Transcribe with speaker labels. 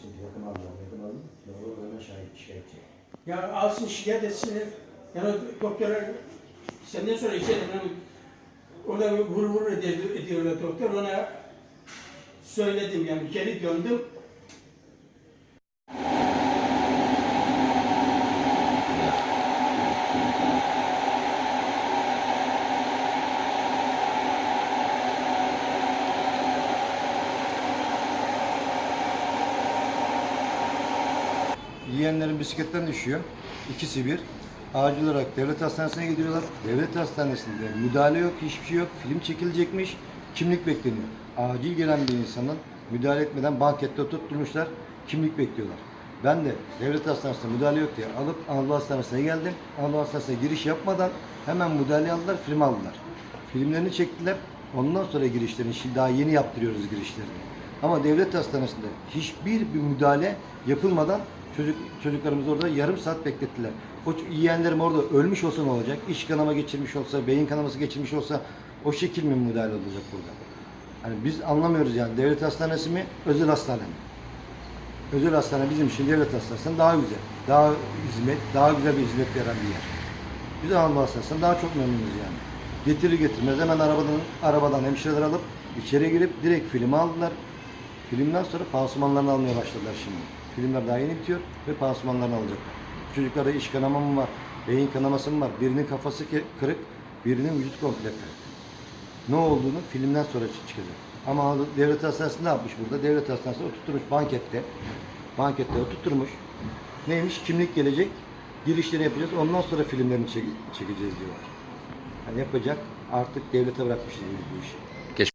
Speaker 1: şimdi yakın aldılar, yakın aldım. Doğru öyle şahit, şikayetçi. Ya alsın şikayet etsinler. Yani doktora senden sonra işte yani ona vur vur ediyorlar doktor. Ona söyledim yani geri döndüm.
Speaker 2: Yiyenlerin bisikletten düşüyor. İkisi bir. Acil olarak devlet hastanesine gidiyorlar. Devlet hastanesinde müdahale yok, hiçbir şey yok. Film çekilecekmiş. Kimlik bekleniyor. Acil gelen bir insanın müdahale etmeden bankette oturtmuşlar. Kimlik bekliyorlar. Ben de devlet hastanesinde müdahale yok diye alıp Anadolu Hastanesi'ne geldim. Anadolu Hastanesi'ne giriş yapmadan hemen müdahale aldılar, film aldılar. Filmlerini çektiler. Ondan sonra girişlerini, şimdi daha yeni yaptırıyoruz girişlerini. Ama devlet hastanesinde hiçbir bir müdahale yapılmadan çocuk çocuklarımız orada yarım saat beklettiler. O yiyenlerim orada ölmüş olsa ne olacak? İç kanama geçirmiş olsa, beyin kanaması geçirmiş olsa o şekil mi müdahale olacak burada? Hani biz anlamıyoruz yani devlet hastanesi mi, özel hastane mi? Özel hastane bizim için devlet hastanesinden daha güzel. Daha hizmet, daha güzel bir hizmet veren bir yer. Biz Anadolu Hastanesi'nden daha çok memnunuz yani. Getirir getirmez hemen arabadan arabadan hemşireler alıp içeri girip direkt filmi aldılar. Filmden sonra pansumanlarını almaya başladılar şimdi. Filmler daha yeni bitiyor ve pansumanlarını alacaklar. Çocuklarda iç kanama mı var, beyin kanaması mı var, birinin kafası kırık, birinin vücut komple kırık. Ne olduğunu filmden sonra çı- çıkacak. Ama devlet hastanesi ne yapmış burada? Devlet hastanesi oturtmuş bankette. Bankette oturtmuş. Neymiş? Kimlik gelecek. Girişlerini yapacağız. Ondan sonra filmlerini çek- çekeceğiz diyorlar. Yani yapacak. Artık devlete bırakmışız bu işi.